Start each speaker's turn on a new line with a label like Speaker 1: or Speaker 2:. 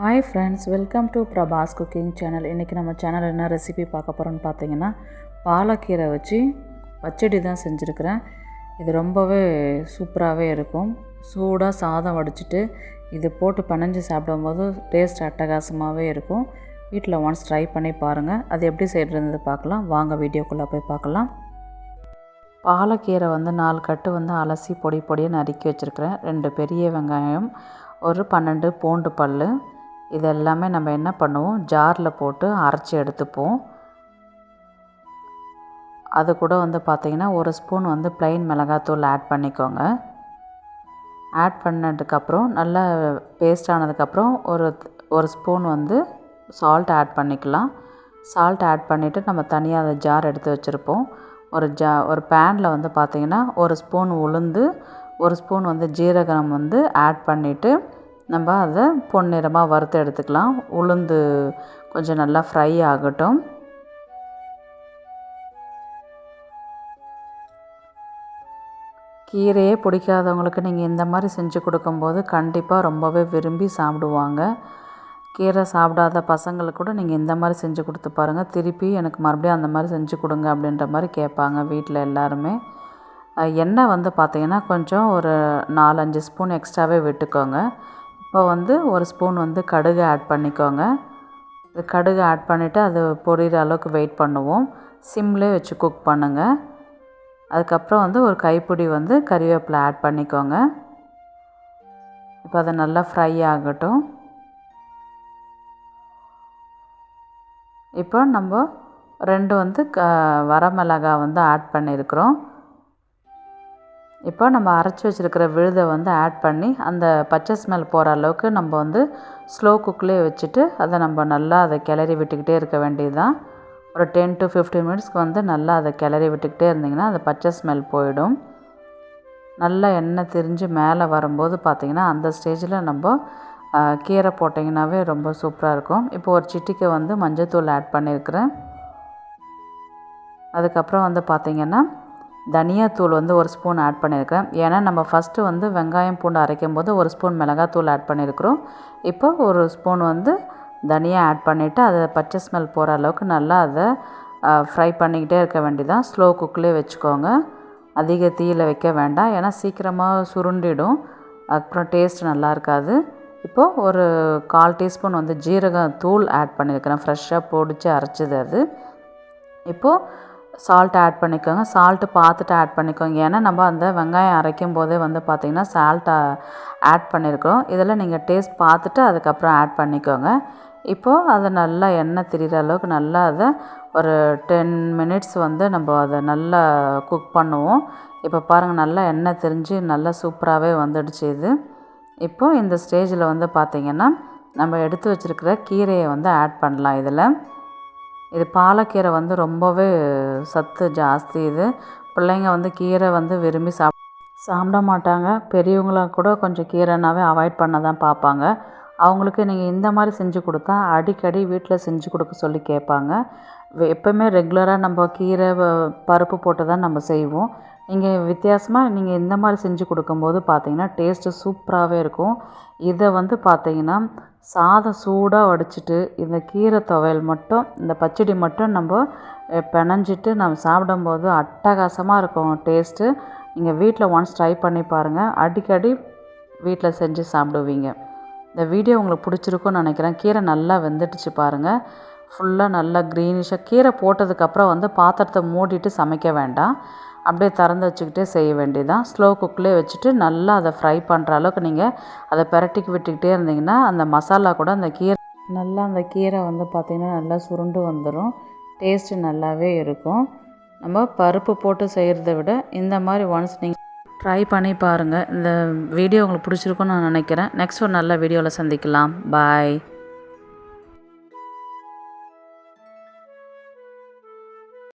Speaker 1: Hi friends welcome to Prabhas cooking channel இன்றைக்கி நம்ம channel என்ன ரெசிபி பார்க்க போகிறோன்னு பார்த்தீங்கன்னா பாலக்கீரை வச்சு பச்சடி தான் செஞ்சுருக்கிறேன். இது ரொம்பவே சூப்பராகவே இருக்கும். சூடாக சாதம் வடிச்சிட்டு இது போட்டு பிணைஞ்சு சாப்பிடும்போது டேஸ்ட் அட்டகாசமாகவே இருக்கும். வீட்டில் ஒன்ஸ் ட்ரை பண்ணி பாருங்கள் அது எப்படி செய்கிறது பார்க்கலாம். வாங்க வீடியோக்குள்ளே போய் பார்க்கலாம். பாலக்கீரை வந்து நாலு கட்டு வந்து அலசி பொடி பொடியாக நறுக்கி வச்சுருக்கிறேன். ரெண்டு பெரிய வெங்காயம் ஒரு பன்னெண்டு பூண்டு பல் இது எல்லாமே நம்ம என்ன பண்ணுவோம்? ஜாரில் போட்டு அரைச்சி எடுத்துப்போம். அது கூட வந்து பார்த்திங்கன்னா ஒரு ஸ்பூன் வந்து ப்ளைன் மிளகாத்தூள் ஆட் பண்ணிக்கோங்க. ஆட் பண்ணதுக்கப்புறம் நல்லா பேஸ்ட் ஆனதுக்கப்புறம் ஒரு ஒரு ஸ்பூன் வந்து சால்ட் ஆட் பண்ணிக்கலாம். சால்ட் ஆட் பண்ணிவிட்டு நம்ம தனியாக அதை ஜார் எடுத்து வச்சுருப்போம். ஒரு ஜா ஒரு பேனில் வந்து பார்த்திங்கன்னா ஒரு ஸ்பூன் உளுந்து ஒரு ஸ்பூன் வந்து ஜீரகம் வந்து ஆட் பண்ணிவிட்டு நம்ம அதை பொன்னிறமாக வறுத்து எடுத்துக்கலாம். உளுந்து கொஞ்சம் நல்லா ஃப்ரை ஆகட்டும். கீரையே பிடிக்காதவங்களுக்கு நீங்கள் இந்த மாதிரி செஞ்சு கொடுக்கும்போது கண்டிப்பாக ரொம்பவே விரும்பி சாப்பிடுவாங்க. கீரை சாப்பிடாத பசங்களுக்கு கூட நீங்கள் இந்த மாதிரி செஞ்சு கொடுத்து பாருங்கள் திருப்பி எனக்கு மறுபடியும் அந்த மாதிரி செஞ்சு கொடுங்க அப்படின்ற மாதிரி கேட்பாங்க வீட்டில் எல்லாருமே. எண்ணெய் வந்து பார்த்திங்கன்னா கொஞ்சம் ஒரு நாலஞ்சு ஸ்பூன் எக்ஸ்ட்ராவே விட்டுக்கோங்க. இப்போ வந்து ஒரு ஸ்பூன் வந்து கடுகு ஆட் பண்ணிக்கோங்க. கடுகு ஆட் பண்ணிவிட்டு அது பொரியிற அளவுக்கு வெயிட் பண்ணுவோம். சிம்லே வச்சு குக் பண்ணுங்கள் அதுக்கப்புறம் வந்து ஒரு கைப்பிடி வந்து கறிவேப்பிலை ஆட் பண்ணிக்கோங்க. இப்போ அதை நல்லா ஃப்ரை ஆகட்டும். இப்போ நம்ம ரெண்டு வந்து க வரமிளகா வந்து ஆட் பண்ணியிருக்கிறோம் இப்போ நம்ம அரைச்சி வச்சுருக்கிற விழுதை வந்து ஆட் பண்ணி அந்த பச்சை ஸ்மெல் போகிற அளவுக்கு நம்ம வந்து ஸ்லோ குக்லேயே வச்சுட்டு அதை நம்ம நல்லா அதை கிளறி விட்டுக்கிட்டே இருக்க வேண்டியதுதான். ஒரு டென் டு ஃபிஃப்டீன் மினிட்ஸ்க்கு வந்து நல்லா அதை கிளறி விட்டுக்கிட்டே இருந்திங்கன்னா அந்த பச்சை ஸ்மெல் போயிடும். நல்லா எண்ணெய் திரிஞ்சு மேலே வரும்போது பார்த்திங்கன்னா அந்த ஸ்டேஜில் நம்ம கீரை போட்டிங்கனாவே ரொம்ப சூப்பராக இருக்கும். இப்போ ஒரு சிட்டிக்கை வந்து மஞ்சத்தூள் ஆட் பண்ணியிருக்கிறேன். அதுக்கப்புறம் வந்து பார்த்திங்கன்னா தனியாத்தூள் வந்து ஒரு ஸ்பூன் ஆட் பண்ணியிருக்கேன். ஏன்னா நம்ம ஃபஸ்ட்டு வந்து வெங்காயம் பூண்டு அரைக்கும் போது ஒரு ஸ்பூன் மிளகாத்தூள் ஆட் பண்ணியிருக்கிறோம். இப்போ ஒரு ஸ்பூன் வந்து தனியா ஆட் பண்ணிவிட்டு அதை பச்சை ஸ்மெல் போகிற அளவுக்கு நல்லா அதை ஃப்ரை பண்ணிக்கிட்டே இருக்க வேண்டியதான் ஸ்லோ குக்லேயே வச்சுக்கோங்க. அதிக தீயில் வைக்க வேண்டாம். ஏன்னா சீக்கிரமாக சுருண்டிடும். அப்புறம் டேஸ்ட் நல்லா இருக்காது. இப்போது ஒரு கால் டீஸ்பூன் வந்து ஜீரகம் தூள் ஆட் பண்ணியிருக்கிறேன் ஃப்ரெஷ்ஷாக பொடிச்சு அரைச்சது அது. இப்போது சால்ட் ஆட் பண்ணிக்கோங்க. சால்ட்டு பார்த்துட்டு ஆட் பண்ணிக்கோங்க. ஏன்னா நம்ம அந்த வெங்காயம் அரைக்கும் போதே வந்து பார்த்திங்கன்னா சால்ட்டை ஆட் பண்ணியிருக்கிறோம் இதில் நீங்கள் டேஸ்ட் பார்த்துட்டு அதுக்கப்புறம் ஆட் பண்ணிக்கோங்க. இப்போது அதை நல்லா எண்ணெய் திரிகிற அளவுக்கு நல்லா அதை ஒரு டென் மினிட்ஸ் வந்து நம்ம அதை நல்லா குக் பண்ணுவோம். இப்போ பாருங்கள் நல்லா எண்ணெய் திரிஞ்சு நல்லா சூப்பராகவே வந்துடுச்சு இது. இப்போது இந்த ஸ்டேஜில் வந்து பார்த்திங்கன்னா நம்ம எடுத்து வச்சுருக்கிற கீரையை வந்து ஆட் பண்ணலாம் இதில். இது பாலக்கீரை வந்து ரொம்பவே சத்து ஜாஸ்தி இது. பிள்ளைங்க வந்து கீரை வந்து விரும்பி சாப் சாப்பிட மாட்டாங்க. பெரியவங்களாம் கூட கொஞ்சம் கீரைனாவே அவாய்ட் பண்ண தான் பார்ப்பாங்க. அவங்களுக்கு நீங்கள் இந்த மாதிரி செஞ்சு கொடுத்தா அடிக்கடி வீட்டில் செஞ்சு கொடுக்க சொல்லி கேட்பாங்க. எப்போவுமே ரெகுலராக நம்ம கீரை பருப்பு போட்டு தான் நம்ம செய்வோம். நீங்கள் வித்தியாசமாக நீங்கள் இந்த மாதிரி செஞ்சு கொடுக்கும்போது பார்த்தீங்கன்னா டேஸ்ட்டு சூப்பராகவே இருக்கும். இதை வந்து பார்த்தீங்கன்னா சாதம் சூடாக வடிச்சிட்டு இந்த கீரை துவையல் மட்டும் இந்த பச்சடி மட்டும் நம்ம பிணைஞ்சிட்டு நம்ம சாப்பிடும்போது அட்டகாசமாக இருக்கும் டேஸ்ட்டு நீங்கள் வீட்டில் ஒன்ஸ் ட்ரை பண்ணி பாருங்கள் அடிக்கடி வீட்டில் செஞ்சு சாப்பிடுவீங்க. இந்த வீடியோ உங்களுக்கு பிடிச்சிருக்குன்னு நினைக்கிறேன். கீரை நல்லா வெந்துடுச்சு பாருங்கள் ஃபுல்லாக நல்லா க்ரீனிஷாக கீரை போட்டதுக்கப்புறம் வந்து பாத்திரத்தை மூடிட்டு சமைக்க வேண்டாம். அப்படியே திறந்து வச்சுக்கிட்டே செய்ய வேண்டியதான் ஸ்லோ குக்லேயே வச்சுட்டு நல்லா அதை ஃப்ரை பண்ணுற அளவுக்கு நீங்கள் அதை பிரட்டிக்கு விட்டுக்கிட்டே இருந்தீங்கன்னா அந்த மசாலா கூட அந்த கீரை நல்லா அந்த கீரை வந்து பார்த்திங்கன்னா நல்லா சுருண்டு வந்துடும் டேஸ்ட்டு நல்லாவே இருக்கும். நம்ம பருப்பு போட்டு செய்கிறத விட இந்த மாதிரி ஒன்ஸ் நீங்கள் ட்ரை பண்ணி பாருங்கள் இந்த வீடியோ உங்களுக்கு பிடிச்சிருக்குன்னு நான் நினைக்கிறேன். நெக்ஸ்ட் ஒரு நல்ல வீடியோவில் சந்திக்கலாம். பாய்